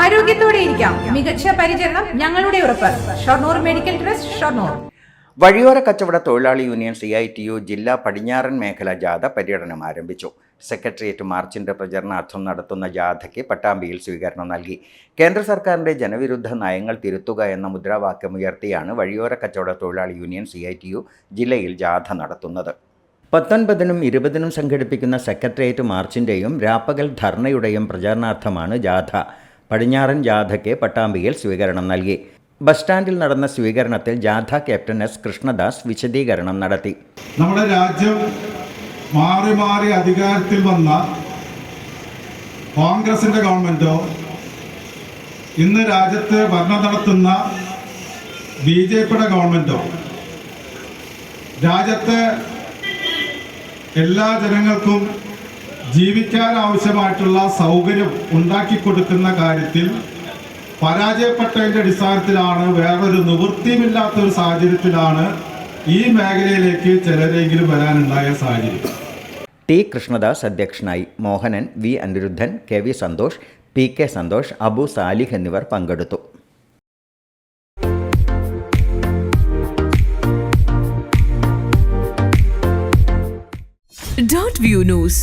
ആരോഗ്യത്തോടെ ഇരിക്കാം. മികച്ച പരിചരണം ഞങ്ങളുടെ ഉറപ്പ്. Shoranur medical trust Shoranur. വഴിയോര കച്ചവട തൊഴിലാളി union C I T U ജില്ലാ പടിഞ്ഞാറൻ മേഖല ജാഥ പര്യടനം ആരംഭിച്ചു. സെക്രട്ടേറിയറ്റ് മാർച്ചിന്റെ പ്രചരണാർത്ഥം നടത്തുന്ന ജാഥയ്ക്ക് പട്ടാമ്പിയിൽ സ്വീകരണം നൽകി. കേന്ദ്ര സർക്കാരിന്റെ ജനവിരുദ്ധ നയങ്ങൾ തിരുത്തുക എന്ന മുദ്രാവാക്യമുയർത്തിയാണ് വഴിയോര കച്ചവട തൊഴിലാളി union C I T U ജില്ലയിൽ ജാഥ നടത്തുന്നത്. പത്തൊൻപതിനും ഇരുപതിനും സംഘടിപ്പിക്കുന്ന സെക്രട്ടേറിയറ്റ് മാർച്ചിന്റെയും രാപ്പകൽ ധർണയുടെയും പ്രചരണാർത്ഥമാണ് ജാഥ. പടിഞ്ഞാറൻ ജാഥയ്ക്ക് പട്ടാമ്പിയിൽ സ്വീകരണം നൽകി. ബസ് സ്റ്റാൻഡിൽ നടന്ന സ്വീകരണത്തിൽ ജാഥ ക്യാപ്റ്റൻ എസ് കൃഷ്ണദാസ് വിശദീകരണം നടത്തി. നമ്മുടെ രാജ്യം മാറി മാറി അധികാരത്തിൽ വന്ന കോൺഗ്രസിന്റെ ഗവൺമെന്റോ ഇന്ന് രാജ്യത്ത് ഭരണം നടത്തുന്ന ബി ജെ പിയുടെ ഗവൺമെന്റോ രാജ്യത്തെ എല്ലാ ജനങ്ങൾക്കും ജീവിക്കാൻ ആവശ്യമായിട്ടുള്ള സൗകര്യം ഉണ്ടാക്കി കൊടുക്കുന്ന കാര്യത്തിൽ പരാജയപ്പെട്ടതിന്റെ അടിസ്ഥാനത്തിലാണ് വേറൊരു നിവൃത്തിയുമില്ലാത്ത ഒരു സാഹചര്യത്തിലാണ് ഈ മേഖലയിലേക്ക് ചിലരെങ്കിലും വരാനുണ്ടായ സാഹചര്യം. ടി കൃഷ്ണദാസ് അധ്യക്ഷനായി Mohanan V Aniruddhan K V Santhosh P K Santhosh Abu Salih എന്നിവർ പങ്കെടുത്തു. Dot view news.